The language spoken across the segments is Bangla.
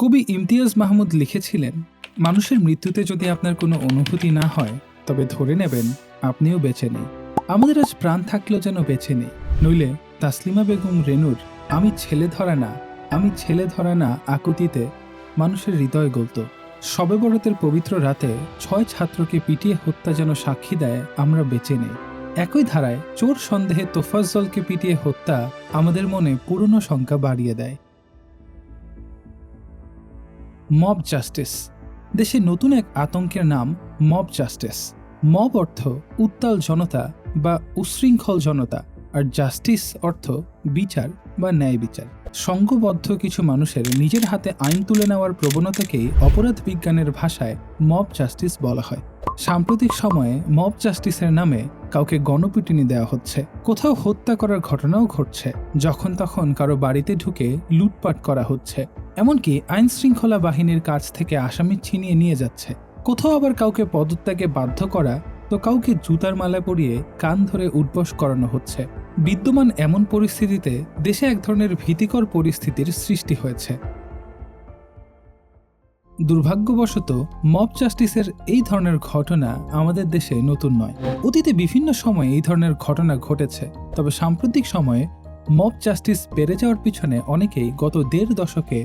কবি ইমতিয়াজ মাহমুদ লিখেছিলেন, মানুষের মৃত্যুতে যদি আপনার কোনো অনুভূতি না হয়, তবে ধরে নেবেন আপনিও বেঁচে নেই। আমাদের আজ প্রাণ থাকলেও যেন বেঁচে নেই। নইলে তাসলিমা বেগম রেনুর, আমি ছেলে ধরা না, আমি ছেলে ধরা না আকুতিতে মানুষের হৃদয় গলত। সবে বরতের পবিত্র রাতে ছয় ছাত্রকে পিটিয়ে হত্যা যেন সাক্ষী দেয়, আমরা বেঁচে নেই। একই ধারায় চোর সন্দেহে তোফাজ্জলকে পিটিয়ে হত্যা আমাদের মনে পুরনো শঙ্কা বাড়িয়ে দেয়। Mob justice. দেশে নতুন এক আতঙ্কের নাম মব জাস্টিস। মব অর্থ উত্তাল জনতা বা উশৃঙ্খল জনতা, আর জাস্টিস অর্থ বিচার বা ন্যায় বিচার। সংঘবদ্ধ কিছু মানুষের নিজের হাতে আইন তুলে নেওয়ার প্রবণতাকেই অপরাধ বিজ্ঞানের ভাষায় মব জাস্টিস বলা হয়। সাম্প্রতিক সময়ে মব জাস্টিসের নামে কাউকে গণপিটুনি দেওয়া হচ্ছে। কোথাও হত্যা করার ঘটনাও ঘটছে, যখন তখন কারও বাড়িতে ঢুকে লুটপাট করা হচ্ছে। এমনকি আইন শৃঙ্খলা বাহিনীর কাছ থেকে আসামি ছিনিয়ে নিয়ে যাচ্ছে। কোথাও আবার কাউকে পদত্যাগে বাধ্য করা তো কাউকে জুতার মালা পরিয়ে কান ধরে উদ্বস করানো হচ্ছে। বিদ্যমান এমন পরিস্থিতিতে দেশে এক ধরনের ভীতিকর পরিস্থিতির সৃষ্টি হয়েছে। দুর্ভাগ্যবশত মব জাস্টিসের এই ধরনের ঘটনা আমাদের দেশে নতুন নয়। অতীতে বিভিন্ন সময়ে এই ধরনের ঘটনা ঘটেছে, তবে সাম্প্রতিক সময়ে মব জাস্টিস বেড়ে যাওয়ার পিছনে অনেকেই গত দেড় দশকে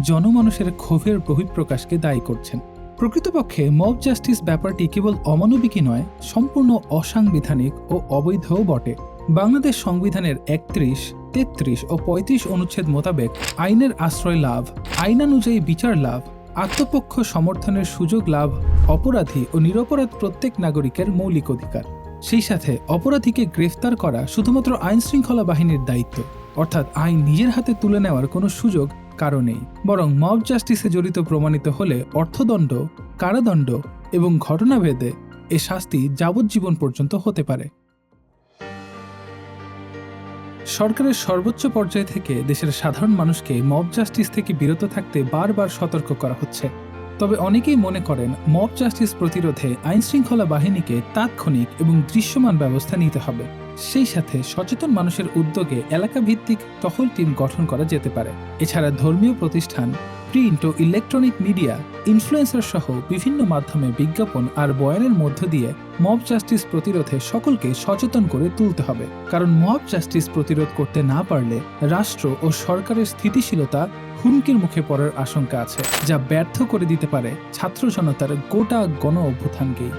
জনমানুষের ক্ষোভের বহিঃপ্রকাশকে দায়ী করছেন। প্রকৃতপক্ষে মব জাস্টিস ব্যাপারটি কেবল অমানবিকই নয়, সম্পূর্ণ অসাংবিধানিক ও অবৈধও বটে। বাংলাদেশ সংবিধানের একত্রিশ, তেত্রিশ ও পঁয়ত্রিশ অনুচ্ছেদ মোতাবেক আইনের আশ্রয় লাভ, আইনানুযায়ী বিচার লাভ আত্মপক্ষ সমর্থনের সুযোগ লাভ, অপরাধী ও নিরপরাধ প্রত্যেক নাগরিকের মৌলিক অধিকার। সেই সাথে অপরাধীকে গ্রেফতার করা শুধুমাত্র আইন শৃঙ্খলা বাহিনীর দায়িত্ব। অর্থাৎ আইন নিজের হাতে তুলে নেওয়ার কোনো সুযোগ কারও নেই। বরং মব জাস্টিসে জড়িত প্রমাণিত হলে অর্থদণ্ড, কারাদণ্ড এবং ঘটনাভেদে এ শাস্তি যাবজ্জীবন পর্যন্ত হতে পারে। সরকারের সর্বোচ্চ পর্যায় থেকে দেশের সাধারণ মানুষকে মব জাস্টিস থেকে বিরত থাকতে বারবার সতর্ক করা হচ্ছে। তবে অনেকেই মনে করেন মব জাস্টিস প্রতিরোধে আইন শৃঙ্খলা বাহিনীকে তাৎক্ষণিক এবং দৃশ্যমান ব্যবস্থা নিতে হবে। সেই সাথে সচেতন মানুষের উদ্যোগে এলাকা ভিত্তিক টহল টিম গঠন করা যেতে পারে। এছাড়া ধর্মীয় প্রতিষ্ঠান প্রিন্ট ও ইলেকট্রনিক মিডিয়া ইনফ্লুয়েন্সার সহ বিভিন্ন মাধ্যমে বিজ্ঞাপন আর বয়ানের মধ্য দিয়ে মব জাস্টিস প্রতিরোধে সকলকে সচেতন করে তুলতে হবে। কারণ মব জাস্টিস প্রতিরোধ করতে না পারলে রাষ্ট্র ও সরকারের স্থিতিশীলতা হুমকির মুখে পড়ার আশঙ্কা আছে, যা ব্যর্থ করে দিতে পারে ছাত্র জনতার গোটা গণ অভ্যুত্থানকেই